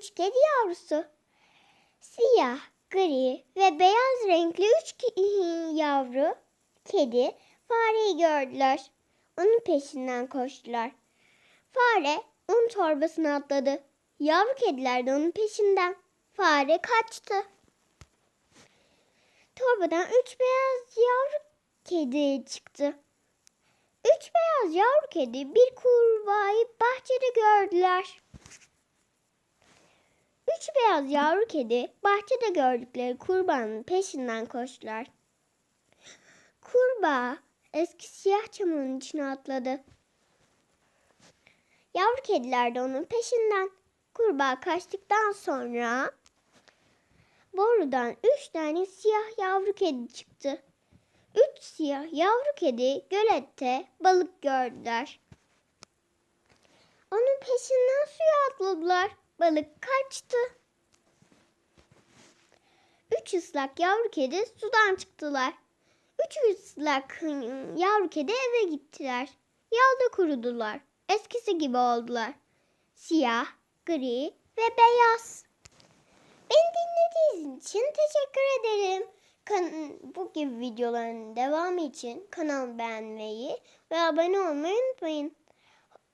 üç kedi yavrusu. Siyah, gri ve beyaz renkli üç yavru kedi fareyi gördüler. Onun peşinden koştular. Fare un torbasına atladı. Yavru kediler de onun peşinden. Fare kaçtı. Torbadan üç beyaz yavru kedi çıktı. Üç beyaz yavru kedi bir kurbağayı bahçede gördüler. Üç beyaz yavru kedi bahçede gördükleri kurbağanın peşinden koştular. Kurbağa eski siyah çamurun içine atladı. Yavru kediler de onun peşinden. Kurbağa kaçtıktan sonra borudan üç tane siyah yavru kedi çıktı. Üç siyah yavru kedi gölette balık gördüler. Onun peşinden suya atladılar. Balık kaçtı. Üç ıslak yavru kedi sudan çıktılar. Üç ıslak yavru kedi eve gittiler. Yolda kurudular. Eskisi gibi oldular. Siyah, gri ve beyaz. Beni dinlediğiniz için teşekkür ederim. Kan bu gibi videoların devamı için kanalımı beğenmeyi ve abone olmayı unutmayın.